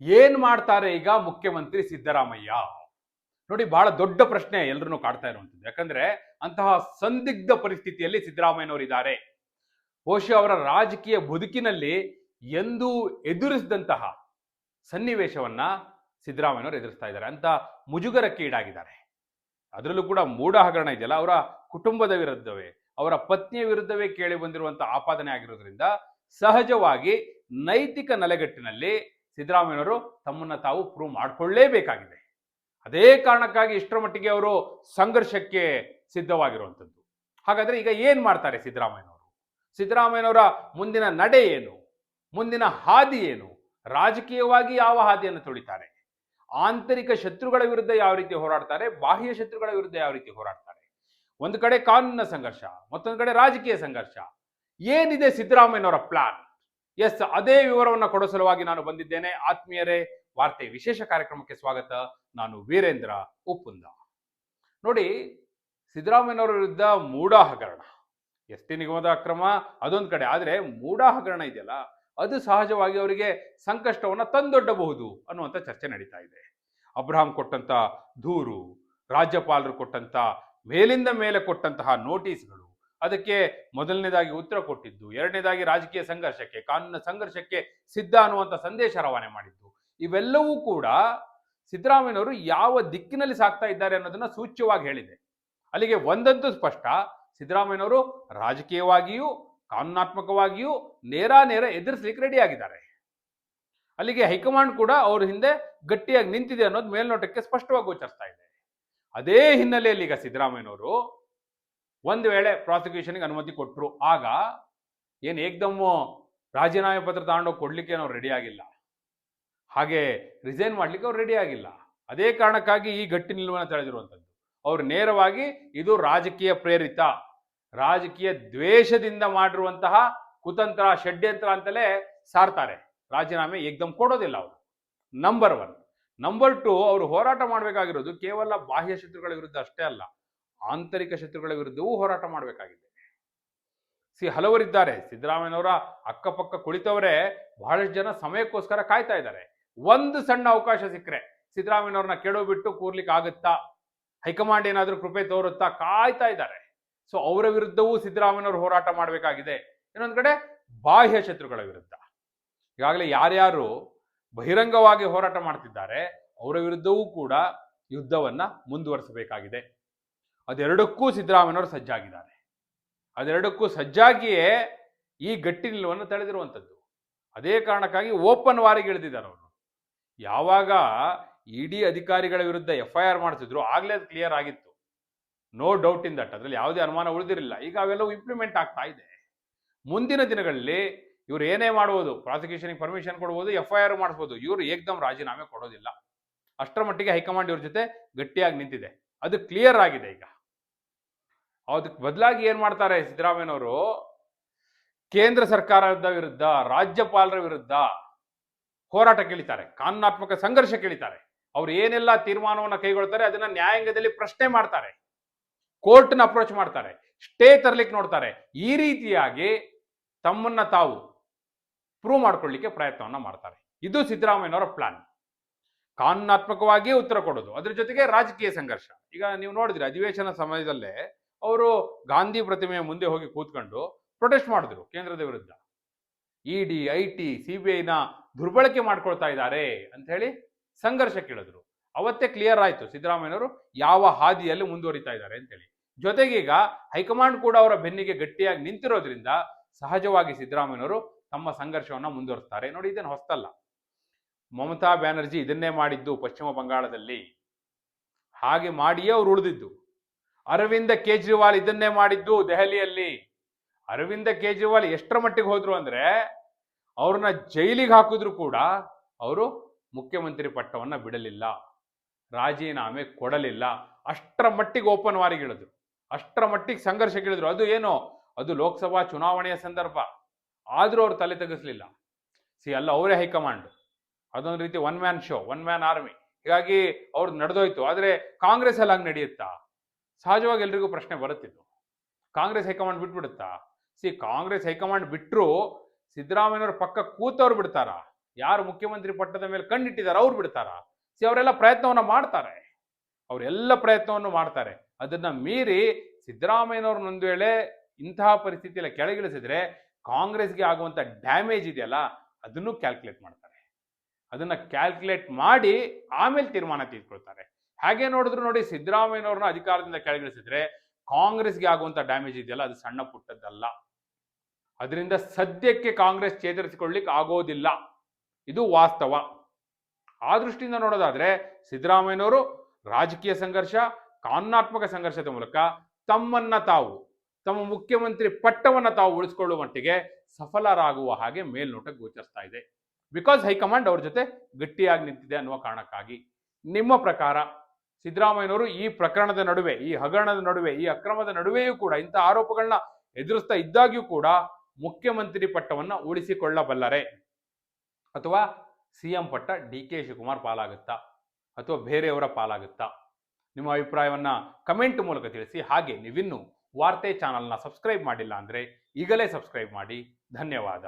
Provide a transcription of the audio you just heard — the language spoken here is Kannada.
ಏನ್ ಮಾಡ್ತಾರೆ ಈಗ ಮುಖ್ಯಮಂತ್ರಿ ಸಿದ್ದರಾಮಯ್ಯ? ನೋಡಿ, ಬಹಳ ದೊಡ್ಡ ಪ್ರಶ್ನೆ ಎಲ್ಲರನ್ನೂ ಕಾಡ್ತಾ ಇರುವಂತದ್ದು ಯಾಕಂದ್ರೆ, ಅಂತಹ ಸಂದಿಗ್ಧ ಪರಿಸ್ಥಿತಿಯಲ್ಲಿ ಸಿದ್ದರಾಮಯ್ಯನವರು ಇದ್ದಾರೆ ಬಹುಶಃ ಅವರ ರಾಜಕೀಯ ಬದುಕಿನಲ್ಲಿ ಎಂದೂ ಎದುರಿಸಿದಂತಹ ಸನ್ನಿವೇಶವನ್ನ ಸಿದ್ದರಾಮಯ್ಯನವರು ಎದುರಿಸ್ತಾ ಇದ್ದಾರೆ. ಅಂತ ಮುಜುಗರಕ್ಕೆ ಈಡಾಗಿದ್ದಾರೆ. ಅದರಲ್ಲೂ ಕೂಡ ಮೂಢ ಹಗರಣ ಇದೆಯಲ್ಲ, ಅವರ ಕುಟುಂಬದ ವಿರುದ್ಧವೇ, ಅವರ ಪತ್ನಿಯ ವಿರುದ್ಧವೇ ಕೇಳಿ ಬಂದಿರುವಂತಹ ಆಪಾದನೆ ಆಗಿರೋದ್ರಿಂದ ಸಹಜವಾಗಿ ನೈತಿಕ ನೆಲೆಗಟ್ಟಿನಲ್ಲಿ ಸಿದ್ದರಾಮಯ್ಯನವರು ತಮ್ಮನ್ನ ತಾವು ಪ್ರೂವ್ ಮಾಡಿಕೊಳ್ಳೇಬೇಕಾಗಿದೆ. ಅದೇ ಕಾರಣಕ್ಕಾಗಿ ಇಷ್ಟರ ಮಟ್ಟಿಗೆ ಅವರು ಸಂಘರ್ಷಕ್ಕೆ ಸಿದ್ಧವಾಗಿರುವಂಥದ್ದು. ಹಾಗಾದರೆ ಈಗ ಏನು ಮಾಡ್ತಾರೆ ಸಿದ್ದರಾಮಯ್ಯನವರು? ಸಿದ್ದರಾಮಯ್ಯನವರ ಮುಂದಿನ ನಡೆ ಏನು? ಮುಂದಿನ ಹಾದಿ ಏನು? ರಾಜಕೀಯವಾಗಿ ಯಾವ ಹಾದಿಯನ್ನು ತುಳಿತಾರೆ? ಆಂತರಿಕ ಶತ್ರುಗಳ ವಿರುದ್ಧ ಯಾವ ರೀತಿ ಹೋರಾಡ್ತಾರೆ? ಬಾಹ್ಯ ಶತ್ರುಗಳ ವಿರುದ್ಧ ಯಾವ ರೀತಿ ಹೋರಾಡ್ತಾರೆ? ಒಂದು ಕಡೆ ಕಾನೂನಿನ ಸಂಘರ್ಷ, ಮತ್ತೊಂದು ಕಡೆ ರಾಜಕೀಯ ಸಂಘರ್ಷ. ಏನಿದೆ ಸಿದ್ದರಾಮಯ್ಯನವರ ಪ್ಲಾನ್ ಎಸ್ ಅದೇ ವಿವರವನ್ನು ಕೊಡೋ ಸಲುವಾಗಿ ನಾನು ಬಂದಿದ್ದೇನೆ. ಆತ್ಮೀಯರೇ, ವಾರ್ತೆ ವಿಶೇಷ ಕಾರ್ಯಕ್ರಮಕ್ಕೆ ಸ್ವಾಗತ. ನಾನು ವೀರೇಂದ್ರ ಉಪ್ಪುಂದ. ನೋಡಿ, ಸಿದ್ದರಾಮಯ್ಯನವರ ವಿರುದ್ಧ ಮೂಢ ಹಗರಣ ಎಸ್ ಟಿ ನಿಗಮದ ಅಕ್ರಮ, ಅದೊಂದು ಕಡೆ. ಆದರೆ ಮೂಢ ಹಗರಣ ಇದೆಯಲ್ಲ, ಅದು ಸಹಜವಾಗಿ ಅವರಿಗೆ ಸಂಕಷ್ಟವನ್ನು ತಂದೊಡ್ಡಬಹುದು ಅನ್ನುವಂಥ ಚರ್ಚೆ ನಡೀತಾ ಇದೆ. ಅಬ್ರಹಾಂ ಕೊಟ್ಟಂತ ದೂರು, ರಾಜ್ಯಪಾಲರು ಕೊಟ್ಟಂತ, ಮೇಲಿಂದ ಮೇಲೆ ಕೊಟ್ಟಂತಹ ನೋಟಿಸ್ಗಳು ಅದಕ್ಕೆ ಮೊದಲನೇದಾಗಿ ಉತ್ತರ ಕೊಟ್ಟಿದ್ದು, ಎರಡನೇದಾಗಿ ರಾಜಕೀಯ ಸಂಘರ್ಷಕ್ಕೆ, ಕಾನೂನು ಸಂಘರ್ಷಕ್ಕೆ ಸಿದ್ಧ ಅನ್ನುವಂಥ ಸಂದೇಶ ರವಾನೆ ಮಾಡಿದ್ದು. ಇವೆಲ್ಲವೂ ಕೂಡ ಸಿದ್ದರಾಮಯ್ಯನವರು ಯಾವ ದಿಕ್ಕಿನಲ್ಲಿ ಸಾಕ್ತಾ ಇದ್ದಾರೆ ಅನ್ನೋದನ್ನ ಸೂಚ್ಯವಾಗಿ ಹೇಳಿದೆ. ಅಲ್ಲಿಗೆ ಒಂದಂತೂ ಸ್ಪಷ್ಟ, ಸಿದ್ದರಾಮಯ್ಯನವರು ರಾಜಕೀಯವಾಗಿಯೂ, ಕಾನೂನಾತ್ಮಕವಾಗಿಯೂ ನೇರ ನೇರ ಎದುರಿಸಲಿಕ್ಕೆ ರೆಡಿ ಆಗಿದ್ದಾರೆ. ಅಲ್ಲಿಗೆ ಹೈಕಮಾಂಡ್ ಕೂಡ ಅವ್ರ ಹಿಂದೆ ಗಟ್ಟಿಯಾಗಿ ನಿಂತಿದೆ ಅನ್ನೋದು ಮೇಲ್ನೋಟಕ್ಕೆ ಸ್ಪಷ್ಟವಾಗಿ ಗೋಚರಿಸ್ತಾ ಇದೆ. ಅದೇ ಹಿನ್ನೆಲೆಯಲ್ಲಿ ಈಗ ಸಿದ್ದರಾಮಯ್ಯನವರು ಒಂದು ವೇಳೆ ಪ್ರಾಸಿಕ್ಯೂಷನ್ಗೆ ಅನುಮತಿ ಕೊಟ್ಟರು ಆಗ ಏನು ಏಕ್ದಮ್ಮು ರಾಜೀನಾಮೆ ಪತ್ರ ತಗೊಂಡೋಗಿ ಕೊಡಲಿಕ್ಕೆ ಅವ್ರು ರೆಡಿ ಆಗಿಲ್ಲ. ಹಾಗೆ ರಿಸೈನ್ ಮಾಡಲಿಕ್ಕೆ ಅವ್ರು ರೆಡಿ ಆಗಿಲ್ಲ. ಅದೇ ಕಾರಣಕ್ಕಾಗಿ ಈ ಗಟ್ಟಿ ನಿಲುವನ್ನು ತಳೆದಿರುವಂಥದ್ದು. ಅವರು ನೇರವಾಗಿ ಇದು ರಾಜಕೀಯ ಪ್ರೇರಿತ, ರಾಜಕೀಯ ದ್ವೇಷದಿಂದ ಮಾಡಿರುವಂತಹ ಕುತಂತ್ರ, ಷಡ್ಯಂತ್ರ ಅಂತಲೇ ಸಾರ್ತಾರೆ. ರಾಜೀನಾಮೆ ಏಕ್ದಮ್ ಕೊಡೋದಿಲ್ಲ ಅವರು. ನಂಬರ್ ಒನ್ ನಂಬರ್ ಟು ಅವರು ಹೋರಾಟ ಮಾಡಬೇಕಾಗಿರೋದು ಕೇವಲ ಬಾಹ್ಯ ಶತ್ರುಗಳ ವಿರುದ್ಧ ಅಷ್ಟೇ ಅಲ್ಲ. ಆಂತರಿಕ ಶತ್ರುಗಳ ವಿರುದ್ಧವೂ ಹೋರಾಟ ಮಾಡಬೇಕಾಗಿದೆ. ಸಿ, ಹಲವರಿದ್ದಾರೆ. ಸಿದ್ದರಾಮಯ್ಯನವರ ಅಕ್ಕಪಕ್ಕ ಕುಳಿತವರೇ ಬಹಳಷ್ಟು ಜನ ಸಮಯಕ್ಕೋಸ್ಕರ ಕಾಯ್ತಾ ಇದ್ದಾರೆ. ಒಂದು ಸಣ್ಣ ಅವಕಾಶ ಸಿಕ್ಕರೆ ಸಿದ್ದರಾಮಯ್ಯನವ್ರನ್ನ ಕೇಳೋಬಿಟ್ಟು ಬಿಟ್ಟು ಕೂರ್ಲಿಕ್ಕೆ ಆಗುತ್ತಾ? ಹೈಕಮಾಂಡ್ ಏನಾದರೂ ಕೃಪೆ ತೋರುತ್ತಾ ಕಾಯ್ತಾ ಇದ್ದಾರೆ. ಸೊ, ಅವರ ವಿರುದ್ಧವೂ ಸಿದ್ದರಾಮಯ್ಯನವರು ಹೋರಾಟ ಮಾಡಬೇಕಾಗಿದೆ. ಇನ್ನೊಂದು ಕಡೆ ಬಾಹ್ಯ ಶತ್ರುಗಳ ವಿರುದ್ಧ. ಈಗಾಗಲೇ ಯಾರ್ಯಾರು ಬಹಿರಂಗವಾಗಿ ಹೋರಾಟ ಮಾಡ್ತಿದ್ದಾರೆ, ಅವರ ವಿರುದ್ಧವೂ ಕೂಡ ಯುದ್ಧವನ್ನ ಮುಂದುವರಿಸಬೇಕಾಗಿದೆ. ಅದೆರಡಕ್ಕೂ ಸಿದ್ದರಾಮಯ್ಯನವರು ಸಜ್ಜಾಗಿದ್ದಾರೆ. ಅದೆರಡಕ್ಕೂ ಸಜ್ಜಾಗಿಯೇ ಈ ಗಟ್ಟಿ ನಿಲುವನ್ನು ತಳೆದಿರುವಂಥದ್ದು. ಅದೇ ಕಾರಣಕ್ಕಾಗಿ ಓಪನ್ ವಾರಿಗೆ ಇಳಿದಿದ್ದಾರೆ ಅವರು. ಯಾವಾಗ ಇಡಿ ಅಧಿಕಾರಿಗಳ ವಿರುದ್ಧ ಎಫ್ ಐ ಆರ್ ಮಾಡ್ತಿದ್ರು ಆಗ್ಲೇ ಅದು ಕ್ಲಿಯರ್ ಆಗಿತ್ತು. No doubt in that. ಅದರಲ್ಲಿ ಯಾವುದೇ ಅನುಮಾನ ಉಳಿದಿರಲಿಲ್ಲ. ಈಗ ಅವೆಲ್ಲವೂ ಇಂಪ್ಲಿಮೆಂಟ್ ಆಗ್ತಾ ಇದೆ. ಮುಂದಿನ ದಿನಗಳಲ್ಲಿ ಇವ್ರು ಏನೇ ಮಾಡ್ಬೋದು ಪ್ರಾಸಿಕ್ಯೂಷನ್ಗೆ ಪರ್ಮಿಷನ್ ಕೊಡ್ಬೋದು ಎಫ್ ಐ ಆರ್ ಮಾಡಿಸ್ಬೋದು, ಇವರು ಏಕ್ದಮ್ ರಾಜೀನಾಮೆ ಕೊಡೋದಿಲ್ಲ. ಅಷ್ಟರ ಮಟ್ಟಿಗೆ ಹೈಕಮಾಂಡ್ ಇವ್ರ ಜೊತೆ ಗಟ್ಟಿಯಾಗಿ ನಿಂತಿದೆ. ಅದು ಕ್ಲಿಯರ್ ಆಗಿದೆ ಈಗ. ಅದಕ್ಕೆ ಬದಲಾಗಿ ಏನು ಮಾಡ್ತಾರೆ ಸಿದ್ದರಾಮಯ್ಯನವರು? ಕೇಂದ್ರ ಸರ್ಕಾರದ ವಿರುದ್ಧ, ರಾಜ್ಯಪಾಲರ ವಿರುದ್ಧ ಹೋರಾಟ ಕೇಳಿತಾರೆ, ಕಾನೂನಾತ್ಮಕ ಸಂಘರ್ಷ ಕೇಳಿತಾರೆ. ಅವ್ರು ಏನೆಲ್ಲ ತೀರ್ಮಾನವನ್ನು ಕೈಗೊಳ್ತಾರೆ, ಅದನ್ನ ನ್ಯಾಯಾಂಗದಲ್ಲಿ ಪ್ರಶ್ನೆ ಮಾಡ್ತಾರೆ, ಕೋರ್ಟ್ನ ಅಪ್ರೋಚ್ ಮಾಡ್ತಾರೆ, ಸ್ಟೇ ತರಲಿಕ್ಕೆ ನೋಡ್ತಾರೆ. ಈ ರೀತಿಯಾಗಿ ತಮ್ಮನ್ನ ತಾವು ಪ್ರೂವ್ ಮಾಡ್ಕೊಳ್ಳಿಕ್ಕೆ ಪ್ರಯತ್ನವನ್ನ ಮಾಡ್ತಾರೆ. ಇದು ಸಿದ್ದರಾಮಯ್ಯನವರ ಪ್ಲಾನ್. ಕಾನೂನಾತ್ಮಕವಾಗಿ ಉತ್ತರ ಕೊಡೋದು. ಅದ್ರ ಜೊತೆಗೆ ರಾಜಕೀಯ ಸಂಘರ್ಷ. ಈಗ ನೀವು ನೋಡಿದ್ರಿ, ಅಧಿವೇಶನ ಸಮಯದಲ್ಲೇ ಅವರು ಗಾಂಧಿ ಪ್ರತಿಮೆಯ ಮುಂದೆ ಹೋಗಿ ಕೂತ್ಕೊಂಡು ಪ್ರೊಟೆಸ್ಟ್ ಮಾಡಿದ್ರು ಕೇಂದ್ರದ ವಿರುದ್ಧ. ಇಡಿ ಐ ಟಿ ಸಿ ದುರ್ಬಳಕೆ ಮಾಡ್ಕೊಳ್ತಾ ಇದ್ದಾರೆ ಅಂತ ಹೇಳಿ ಸಂಘರ್ಷ ಕೇಳಿದ್ರು. ಅವತ್ತೇ ಕ್ಲಿಯರ್ ಆಯ್ತು ಸಿದ್ದರಾಮಯ್ಯನವರು ಯಾವ ಹಾದಿಯಲ್ಲಿ ಮುಂದುವರಿತಾ ಇದ್ದಾರೆ ಅಂತೇಳಿ ಜೊತೆಗೀಗ ಹೈಕಮಾಂಡ್ ಕೂಡ ಅವರ ಬೆನ್ನಿಗೆ ಗಟ್ಟಿಯಾಗಿ ನಿಂತಿರೋದ್ರಿಂದ ಸಹಜವಾಗಿ ಸಿದ್ದರಾಮಯ್ಯನವರು ತಮ್ಮ ಸಂಘರ್ಷವನ್ನ ಮುಂದುವರಿಸ್ತಾರೆ. ನೋಡಿ ಇದನ್ನು ಹೊಸ್ತಲ್ಲ. ಮಮತಾ ಬ್ಯಾನರ್ಜಿ ಇದನ್ನೇ ಮಾಡಿದ್ದು ಪಶ್ಚಿಮ ಬಂಗಾಳದಲ್ಲಿ. ಹಾಗೆ ಮಾಡಿಯೇ ಅವ್ರು ಉಳಿದಿದ್ದು. ಅರವಿಂದ ಕೇಜ್ರಿವಾಲ್ ಇದನ್ನೇ ಮಾಡಿದ್ದು ದೆಹಲಿಯಲ್ಲಿ. ಅರವಿಂದ ಕೇಜ್ರಿವಾಲ್ ಎಷ್ಟರ ಮಟ್ಟಿಗೆ ಹೋದ್ರು ಅಂದ್ರೆ ಅವ್ರನ್ನ ಜೈಲಿಗೆ ಹಾಕಿದ್ರು ಕೂಡ ಅವರು ಮುಖ್ಯಮಂತ್ರಿ ಪಟ್ಟವನ್ನ ಬಿಡಲಿಲ್ಲ, ರಾಜೀನಾಮೆ ಕೊಡಲಿಲ್ಲ. ಅಷ್ಟರ ಮಟ್ಟಿಗೆ ಓಪನ್ ವಾರಿಗಿಳಿದ್ರು ಅಷ್ಟರ ಮಟ್ಟಿಗೆ ಸಂಘರ್ಷಗಿಳಿದ್ರು ಅದು ಏನು? ಅದು ಲೋಕಸಭಾ ಚುನಾವಣೆಯ ಸಂದರ್ಭ. ಆದ್ರೂ ಅವ್ರು ತಲೆ ತೆಗೆಸ್ಲಿಲ್ಲ. ಸಿ, ಅಲ್ಲ, ಅವರೇ ಹೈಕಮಾಂಡ್. ಅದೊಂದು ರೀತಿ one man show one man army ಹೀಗಾಗಿ ಅವ್ರು ನಡೆದೋಯ್ತು. ಆದ್ರೆ ಕಾಂಗ್ರೆಸ್ ಅಲ್ಲಿ ಹಂಗೆ ನಡೆಯುತ್ತಾ? ಸಹಜವಾಗಿ ಎಲ್ರಿಗೂ ಪ್ರಶ್ನೆ ಬರುತ್ತಿತ್ತು ಕಾಂಗ್ರೆಸ್ ಹೈಕಮಾಂಡ್ ಬಿಟ್ಬಿಡುತ್ತಾ? ಸಿ, ಕಾಂಗ್ರೆಸ್ ಹೈಕಮಾಂಡ್ ಬಿಟ್ಟರು ಸಿದ್ದರಾಮಯ್ಯನವ್ರ ಪಕ್ಕ ಕೂತವ್ರು ಬಿಡ್ತಾರಾ? ಯಾರು ಮುಖ್ಯಮಂತ್ರಿ ಪಟ್ಟದ ಮೇಲೆ ಕಣ್ಣಿಟ್ಟಿದ್ದಾರೆ ಅವ್ರು ಬಿಡ್ತಾರಾ? ಸಿ, ಅವರೆಲ್ಲ ಪ್ರಯತ್ನವನ್ನ ಮಾಡ್ತಾರೆ. ಅವರೆಲ್ಲ ಪ್ರಯತ್ನವನ್ನು ಮಾಡ್ತಾರೆ. ಅದನ್ನ ಮೀರಿ ಸಿದ್ದರಾಮಯ್ಯನವ್ರನ್ನೊಂದು ವೇಳೆ ಇಂತಹ ಪರಿಸ್ಥಿತಿಯಲ್ಲಿ ಕೆಳಗಿಳಿಸಿದ್ರೆ ಕಾಂಗ್ರೆಸ್ಗೆ ಆಗುವಂತ ಡ್ಯಾಮೇಜ್ ಇದೆಯಲ್ಲ, ಅದನ್ನು ಕ್ಯಾಲ್ಕುಲೇಟ್ ಮಾಡ್ತಾರೆ. ಅದನ್ನ ಕ್ಯಾಲ್ಕುಲೇಟ್ ಮಾಡಿ ಆಮೇಲೆ ತೀರ್ಮಾನ ತೆಗೆದುಕೊಳ್ತಾರೆ ಹಾಗೆ ನೋಡಿದ್ರು ನೋಡಿ ಸಿದ್ದರಾಮಯ್ಯನವ್ರನ್ನ ಅಧಿಕಾರದಿಂದ ಕೆಳಗಿಳಿಸಿದ್ರೆ ಕಾಂಗ್ರೆಸ್ಗೆ ಆಗುವಂತ ಡ್ಯಾಮೇಜ್ ಇದೆಯಲ್ಲ, ಅದು ಸಣ್ಣ ಪುಟ್ಟದ್ದಲ್ಲ. ಅದರಿಂದ ಸದ್ಯಕ್ಕೆ ಕಾಂಗ್ರೆಸ್ ಚೇತರಿಸಿಕೊಳ್ಳಿಕ್ ಆಗೋದಿಲ್ಲ. ಇದು ವಾಸ್ತವ. ಆ ದೃಷ್ಟಿಯಿಂದ ನೋಡೋದಾದ್ರೆ ಸಿದ್ದರಾಮಯ್ಯನವರು ರಾಜಕೀಯ ಸಂಘರ್ಷ, ಕಾನೂನಾತ್ಮಕ ಸಂಘರ್ಷದ ಮೂಲಕ ತಮ್ಮನ್ನ ತಾವು, ತಮ್ಮ ಮುಖ್ಯಮಂತ್ರಿ ಪಟ್ಟವನ್ನ ತಾವು ಉಳಿಸ್ಕೊಳ್ಳುವ ಮಟ್ಟಿಗೆ ಸಫಲರಾಗುವ ಹಾಗೆ ಮೇಲ್ನೋಟ ಗೋಚರಿಸ್ತಾ ಇದೆ. ಬಿಕಾಸ್ ಹೈಕಮಾಂಡ್ ಅವ್ರ ಜೊತೆ ಗಟ್ಟಿಯಾಗಿ ನಿಂತಿದೆ ಅನ್ನುವ ಕಾರಣಕ್ಕಾಗಿ. ನಿಮ್ಮ ಪ್ರಕಾರ? ಸಿದ್ದರಾಮಯ್ಯನವರು ಈ ಪ್ರಕರಣದ ನಡುವೆ, ಈ ಹಗರಣದ ನಡುವೆ, ಈ ಅಕ್ರಮದ ನಡುವೆಯೂ ಕೂಡ, ಇಂಥ ಆರೋಪಗಳನ್ನ ಎದುರಿಸ್ತಾ ಇದ್ದಾಗ್ಯೂ ಕೂಡ ಮುಖ್ಯಮಂತ್ರಿ ಪಟ್ಟವನ್ನ ಉಳಿಸಿಕೊಳ್ಳಬಲ್ಲರೆ. ಅಥವಾ ಸಿಎಂ ಪಟ್ಟ ಡಿ ಕೆ ಶಿವಕುಮಾರ್ ಪಾಲಾಗುತ್ತಾ? ಅಥವಾ ಬೇರೆಯವರ ಪಾಲಾಗುತ್ತಾ? ನಿಮ್ಮ ಅಭಿಪ್ರಾಯವನ್ನ ಕಮೆಂಟ್ ಮೂಲಕ ತಿಳಿಸಿ. ಹಾಗೆ ನೀವಿನ್ನು ವಾರ್ತೆ ಚಾನಲ್ನ ಸಬ್ಸ್ಕ್ರೈಬ್ ಮಾಡಿಲ್ಲ ಅಂದರೆ ಈಗಲೇ ಸಬ್ಸ್ಕ್ರೈಬ್ ಮಾಡಿ. ಧನ್ಯವಾದ.